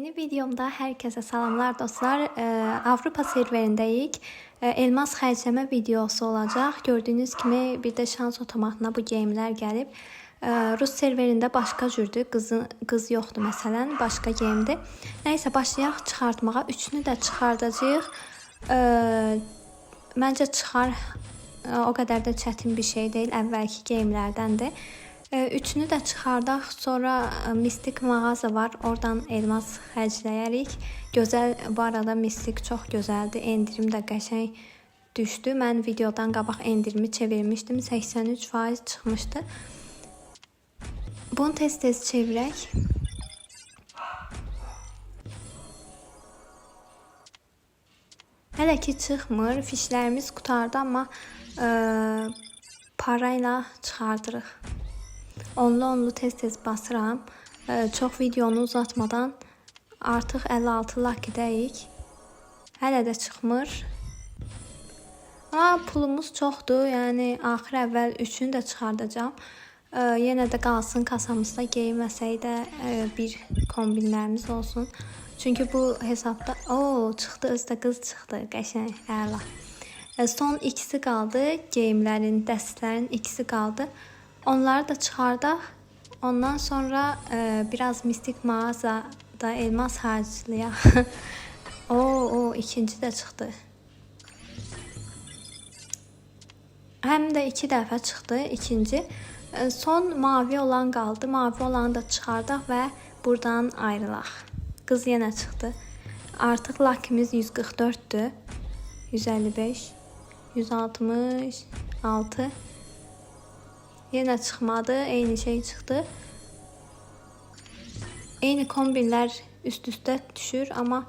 Yeni videomda herkese salamlar dostlar. Ee, Avrupa serverindeyik. Ee, elmas xərcləmə videosu olacaq. Gördüyünüz kimi bir də şans otomatına bu gamelər gəlib. Ee, Rus serverində başqa cürdür. Qızı, qız yoxdur məsələn. Başqa gamedir. Nəysə başlayaq çıxartmağa. Üçünü də çıxardacağıq. Ee, məncə çıxar. O qədər də çətin bir şey deyil. Əvvəlki gamelərdəndir. Ee, Üçünü də çıxardaq. Sonra e, mistik mağaza var. Oradan elmas xərcləyərik. Gözəl bu arada mistik çox gözəldir. Endirim də qəşəng düşdü. Mən videodan qabaq endirimi çevirmişdim. 83% çıxmışdı. Bunu tez-tez çevirək. Hələ ki çıxmır. Fişlərimiz qutardı, amma e, parayla çıxardırıq. Onlu-onlu tez-tez basıram. E, çox videonu uzatmadan artıq 56 lakidəyik. Hələ də çıxmır. Amma pulumuz çoxdur. Yəni axır əvvəl üçünü də çıxardacağam. E, yenə də qalsın kasamızda geyməsək də e, bir kombinlərimiz olsun. Çünki bu hesabda o çıxdı özdə qız çıxdı. Qəşəng, əla. E, Son ikisi qaldı. Geyimlərin, dəstlərin ikisi qaldı. Onları da çıxardaq. Ondan sonra e, biraz mistik mağazada elmas harcayaq. o, o ikinci də çıxdı. Həm də iki dəfə çıxdı ikinci. E, Son mavi olan qaldı. Mavi olanı da çıxardaq və buradan ayrılaq. Qız yenə çıxdı. Artıq lakimiz 144-dür. 155, 166. Yenə çıxmadı, eyni şey çıxdı. Eyni kombinlər üst-üstə düşür, amma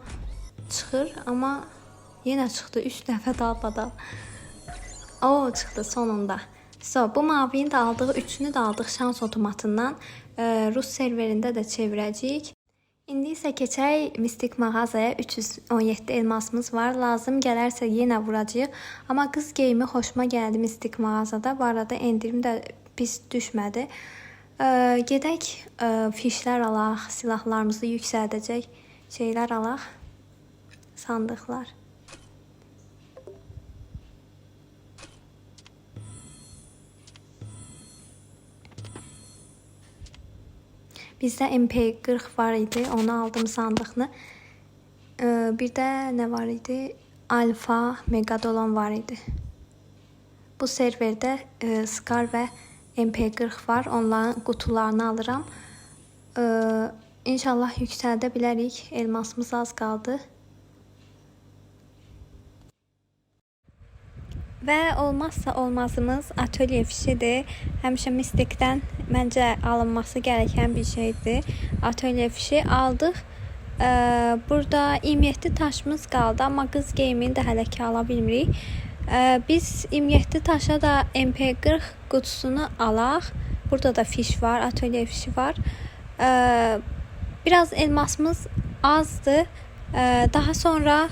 çıxır, amma yenə çıxdı 3 dəfə dalbadal. O çıxdı sonunda. So, bu mavini də aldıq, üçünü də aldıq şans otomatından. E, Rus serverində də çevirəcəyik. İndi isə keçək mistik mağazaya. 317 elmasımız var. Lazım gələrsə yenə vuracağıq. Amma qız geyimi xoşuma gəldi mistik mağazada. Bu arada endirim də pis düşmədi. Ə, gedək ə, fişlər alaq, silahlarımızı yüksəldəcək şeylər alaq. Sandıqlar. Bizdə MP40 var idi. Onu aldım sandığını. Ee, bir də nə var idi? Alfa Megadolon var idi. Bu serverdə e, Scar və MP40 var. Onların qutularını alıram. Ee, İnşallah yüksəldə bilərik. Elmasımız az qaldı. Və olmazsa olmazımız atölye fişidir. Həmişə mistikdən məncə alınması gərəkən bir şeydir. Atölye fişi aldıq. Ee, burada 27 taşımız qaldı, amma qız geyimini də hələ ki ala bilmirik. Ee, biz 27 taşa da MP40 qutusunu alaq. Burada da fiş var, atölye fişi var. Ee, biraz elmasımız azdı. Ee, daha sonra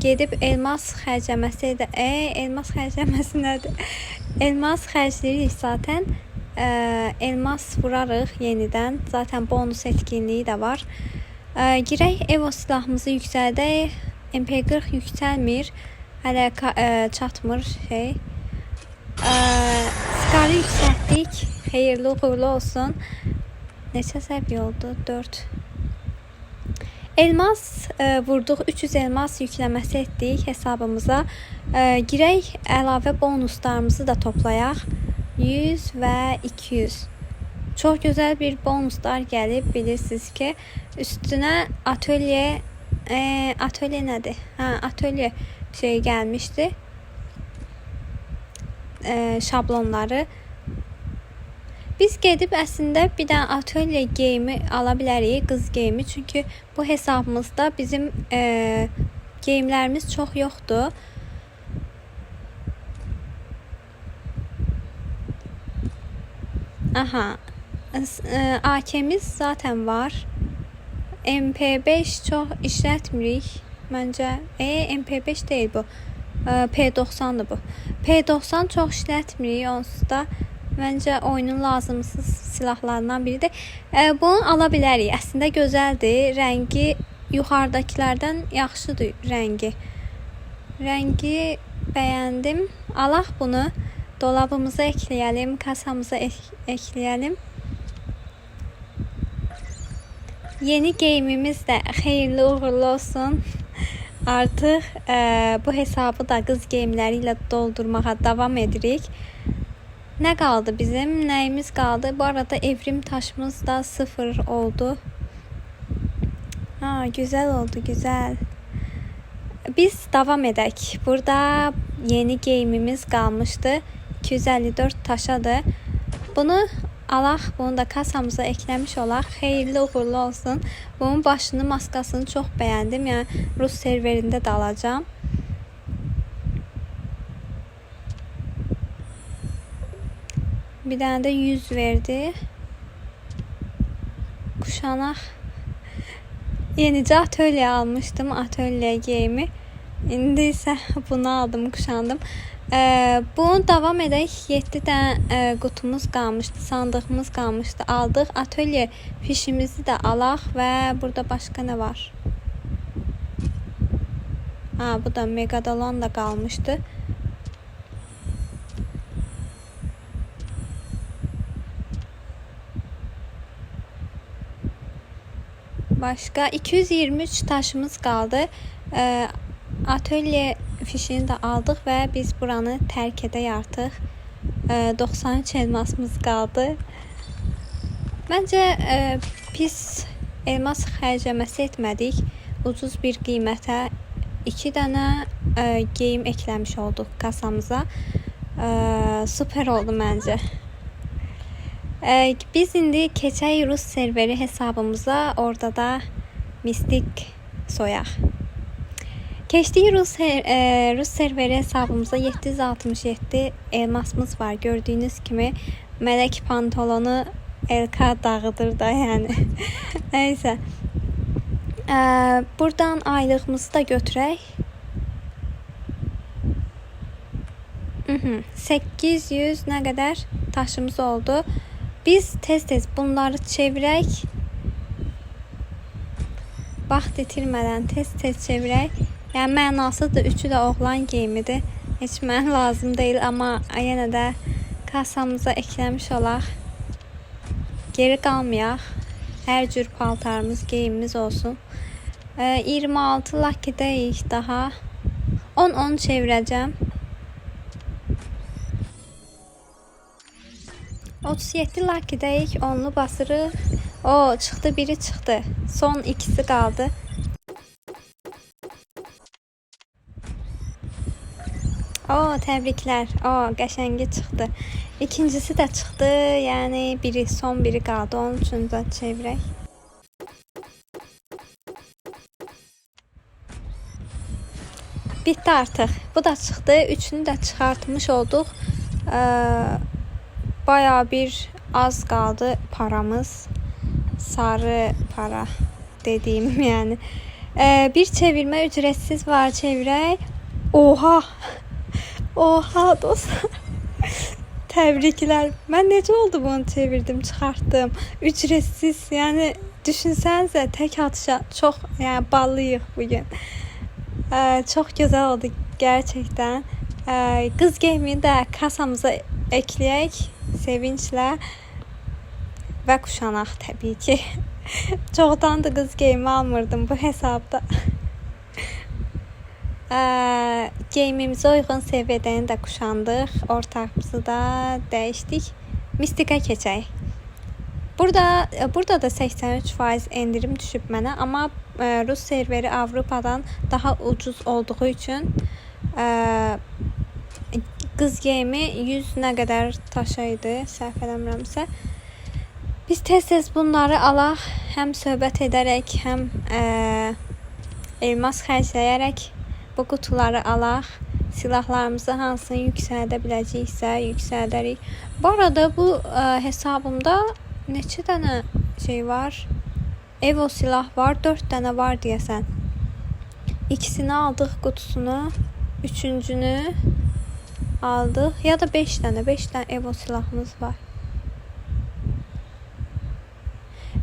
gedib elmas xərcləməsi də, e, elmas xərcləməsi nədir? elmas xərcləyirik zaten. Elmas vurarıq yenidən. Zaten bonus etkinliyi də var. Girək Evo silahımızı yüksəldək. MP40 yüksəlmir. Hələ ka- e, çatmır şey. Ee, Scar'ı yüksəltdik. Xeyirli uğurlu olsun. Neçə səviyyə oldu? 4. Elmas e, vurduq. 300 elmas yükləməsi etdik hesabımıza. E, girək əlavə bonuslarımızı da toplayaq. 100 və 200. Çox gözəl bir bonuslar gəlib bilirsiniz ki, üstünə atölye e, atölye nədir? Hə, atölye şey gəlmişdi. E, şablonları. Biz gedib əslində bir dənə atölye geyimi ala bilərik, qız geyimi. Çünki bu hesabımızda bizim e, geyimlərimiz çox yoxdur. Aha. s- e, AK'miz zaten var. MP5 çox işlətmirik məncə. E, MP5 deyil bu. E, P90-dır bu. P90 çox işlətmirik onsuz da. Məncə oyunun lazımsız silahlarından biridir. E, bunu ala bilərik. Əslində gözəldir. Rəngi yuxarıdakılardan yaxşıdır rəngi. Rəngi bəyəndim. Alaq bunu. Dolabımıza ekleyelim, kasamıza ek ekleyelim. Yeni game'imiz de hayırlı uğurlu olsun. Artık e, bu hesabı da kız game'leriyle doldurmağa devam edirik. Ne kaldı bizim? Neyimiz kaldı? Bu arada evrim taşımız da sıfır oldu. Ha, güzel oldu, güzel. Biz devam edək. Burada yeni game'imiz qalmışdı. 254 taşadır. Bunu alaq, bunu da kasamıza eklemiş olaq. Xeyirli uğurlu olsun. Bunun başını, maskasını çox bəyəndim. Yəni Rus serverində də alacağam. Bir dənə də 100 verdi. Kuşanaq. Yenicə atölye almışdım. Atölye game'i. İndi isə bunu aldım, kuşandım. Ee, bunu davam edək. 7 dənə e, qutumuz qalmışdı, sandığımız qalmışdı. Aldıq. Atölye fişimizi də alaq və burada başqa nə var? Ha, bu da Megadolon da qalmışdı. Başka 223 taşımız kaldı. Ee, atölye fişini də aldıq və biz buranı tərk edək artıq. Ee, 93 elmasımız qaldı. Məncə e, pis elmas xərcləməsi etmədik. Ucuz bir qiymətə 2 dənə e, geyim ekləmiş olduq kasamıza. E, super oldu məncə. Biz indi keçək Rus serveri hesabımıza. Orada da mistik soyaq. Keçdik Rus, her- e, Rus serveri hesabımıza 767 elmasımız var. Gördüğünüz kimi melek pantolonu LK dağıdır da yani. Neyse. Ee, buradan aylığımızı da götürək. Mhm, 800 nə qədər taşımız oldu. Biz tez-tez bunları çevirək. Vaxt itirmədən tez-tez çevirək. Yəni mənasıdır. Üçü də oğlan geyimidir. Heç mənə lazım deyil, amma yenə də kasamıza ekləmiş olaq. Geri qalmayaq. Hər cür paltarımız, geyimimiz olsun. Ee, 26 lakidəyik daha. 10-10 çevirəcəm. 37 lakidəyik, onlu basırıq. O, çıxdı, biri çıxdı. Son ikisi qaldı. O, təbriklər. O, qəşəngi çıxdı. İkincisi də çıxdı. Yəni biri, son biri qaldı. Onun üçün də çevirək. Bitti artıq. Bu da çıxdı. Üçünü də çıxartmış olduq. Ee, bayağı bir az kaldı paramız. Sarı para dediğim yani. Ee, bir çevirme ücretsiz var çevirək. Oha! Oha dostlar. Təbriklər. Mən necə oldu bunu çevirdim, çıxartdım. Ücretsiz. Yəni düşünsənizə tək atışa çox yəni ballıyıq bu gün. Ee, çok güzel oldu gerçekten. Ee, Kız Game'i de kasamıza ekleyək sevinçlə və kuşanaq təbii ki. Çoxdandır qız geyimi almırdım bu hesabda. Ee, Geyimimizə uyğun seviyədəni də kuşandıq. Ortağımızı da dəyişdik. Mistika keçək. Burada burada da 83% endirim düşüb mənə, amma e, Rus serveri Avropadan daha ucuz olduğu üçün e, qız geyimi 100 nə qədər taşıydı, səhv eləmirəmsə. Biz tez-tez bunları alaq, həm söhbət edərək, həm e, elmas xərcləyərək bu qutuları alaq. Silahlarımızı hansını yüksəldə biləcəksə yüksəldərik. Bu arada bu e, hesabımda neçə dənə şey var? Evo silah var, 4 dənə var deyəsən. İkisini aldıq qutusunu, üçüncünü aldıq. Ya da 5 dənə, 5 dənə Evo silahımız var.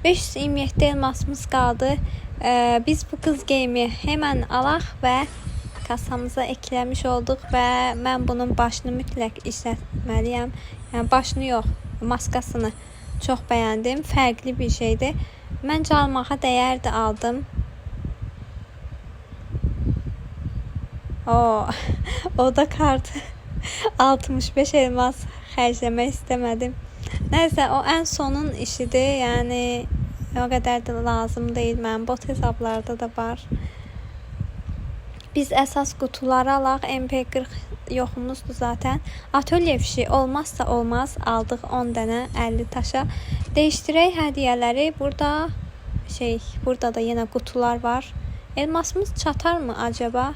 527 elmasımız qaldı. Ee, biz bu qız geyimi hemen alaq və kasamıza ekləmiş olduq və mən bunun başını mütləq işlətməliyəm. Yəni başını yox, maskasını çox bəyəndim. Fərqli bir şeydir. Məncə almağa dəyərdi aldım. O, o da kart 65 elmas xərcləmək istəmədim. Nəysə, o ən sonun işidir. Yəni o qədər də lazım deyil. Mənim bot hesablarda da var. Biz əsas qutuları alaq. MP40 yoxumuzdur zaten. Atölye fişi olmazsa olmaz. Aldıq 10 dənə 50 taşa. Değişdirək hədiyyələri. Burada şey, burada da yenə qutular var. Elmasımız çatar mı acaba?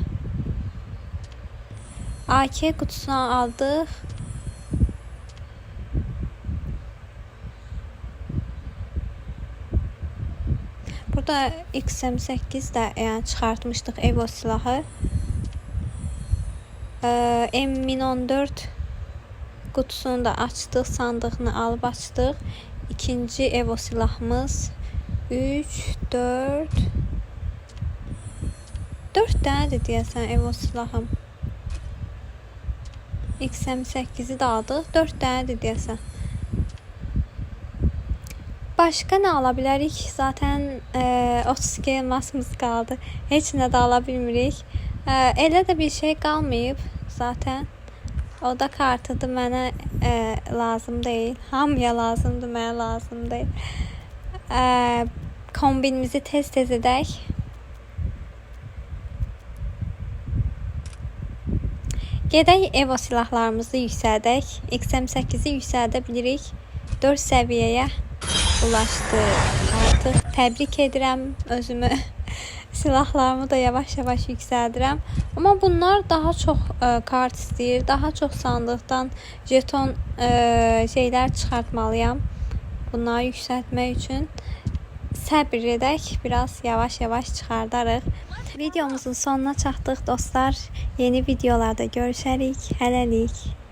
AK kutusunu aldıq. Burada XM8 də yəni çıxartmışdıq Evo silahı. Ee, M1014 kutusunu da açdıq, sandığını alıb açdıq. İkinci Evo silahımız 3 4 4 dənədir deyəsən Evo silahım. XM8-i də aldıq. 4 dənədir deyəsən. Başka ne alabilirik? Zaten e, 32 elmasımız kaldı. Heç nə də ala bilmirik. E, elə də bir şey qalmayıb zaten. O da kartıdır mənə e, lazım deyil. Hamıya lazımdır, mənə lazım deyil. E, kombinimizi tez-tez edək. Gedək Evo silahlarımızı yüksəldək. XM8-i yüksəldə bilirik. 4 səviyyəyə ulaşdı. Artıq təbrik edirəm özümü. Silahlarımı da yavaş-yavaş yüksəldirəm. Amma bunlar daha çox ə, kart istəyir. Daha çox sandıqdan jeton ə, şeylər çıxartmalıyam. Bunları yüksəltmək üçün səbir edək. Biraz yavaş-yavaş çıxardarıq. Videomuzun sonuna çatdıq dostlar. Yeni videolarda görüşərik. Hələlik.